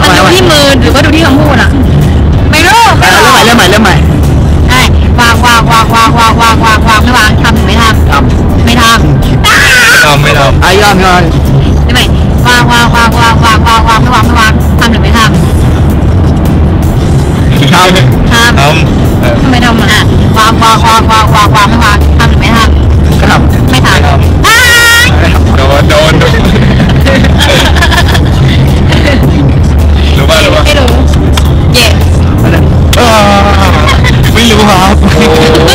มันดูที่มือหรือว่าดูที่คำพูดอะ ไม่รู้เอไม่อรู้เริ่มใหม่เริ่มใหม่เริ่มใหม่ใช่วางวางวางวางวางวางวางวางไม่วางทำหรือไม่ททำไม่ทำอ้าทำไม่ทำอายอมยอมได้ไหมวางวางวางวางวางวางวางไม่วางไม่วางทำหรือไม่ทำำทำทำทำเออทำไมทำอะวางวางวางวางวางวางไม่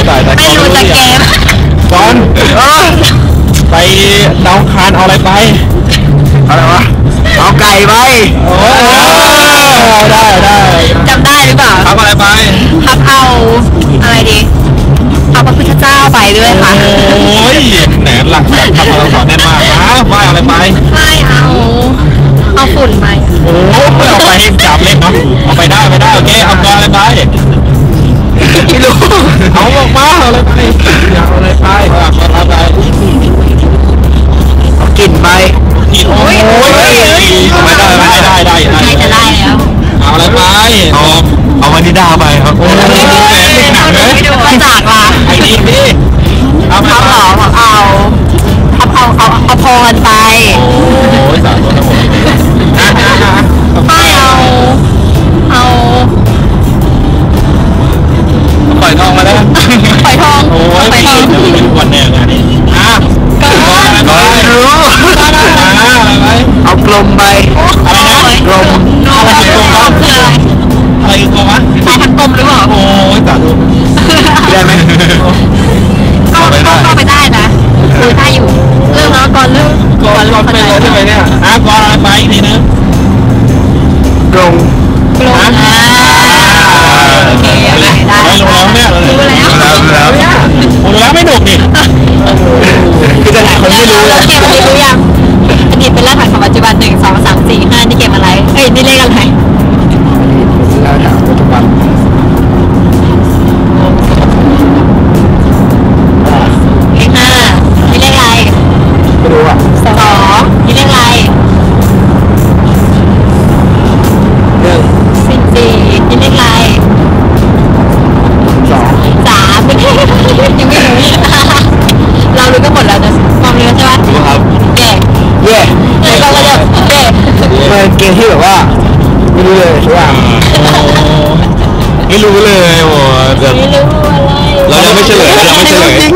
อ้ตายตายไม่รู้จะเกมบอลเออไปดาวอังคารเอาอะไรไปอะไรวะเอาไก่ไปโอ้ได้ได้จำได้หรือเปล่าทำอะไรไปพับเอาอะไรดีเอาพระพุทธเจ้าไปด้วยค่ะโอ้ยแหนหลักแบบทำเราสอนแน่นมากนะว่าอะไรไปไม่เอาเอาฝุ่นไปโอ้ไม่เอาไปให้จับเล่นเนาะเอาไปได้ไปได้โอเคเอากอนอะไรไป เอาอะไรไปอยากเอาอะไรไปเอาอะไรไปกลิ่นไปกินโอ้ยไม่ได้ไม่ได้ได้ได้จะได้แล้วเอาอะไรไปเอาเอาวานิดาไปครับโอ้ยแหมหนักเลยไม่ดูว่าจากว่าไอ้นี่พี่เอาไปพับหรอพับเอาพับเอาเอาเอาพรไปโอ้ยสาธุ เอากลมไปอะไรนะกลมอะไรคือกลมคืออะไรอะไรคือตัววะสายพันธุ์กลมหรือเปล่าโอ้ยสาธุได้ไหมก็ก็เข้าไปได้นะคือถ้าอยู่เรื่องแล้วก่อนเรื่องก่อนก่อนเป็นเลยใช่ไหมเนี่ยอะก่อนอะไรไปอีกทีนึงกลมกลมอ่าโอเคได้ได้ไม่รู้แล้วเนี่ยรู้แล้วรู้แล้วรู้แล้วไม่หนุกดิ คือจะหลายคนไม่รู้เกเลยมอะไรรู้ยังอันนี้เป็นรหัสของปัจจุบันหนึ่งสองสามสี่ห้านี่เกมอะไร เอ้ยนี่เลขอะไรเราถามปัจจุบันเลขห้านี่เลขอะไรไม่รู้อะสองนี่เลข องเรือใช่ไหมรู้ครับเย่เย่แล้วก็เรียกเย่มันเกมที่แบบว่าไม่รู้เลยทุกอย่างไม่รู้เลยโอ้เดี๋ยวไม่รู้อะไร เรายังไม่เฉลยเรายังไม่เฉลย จริง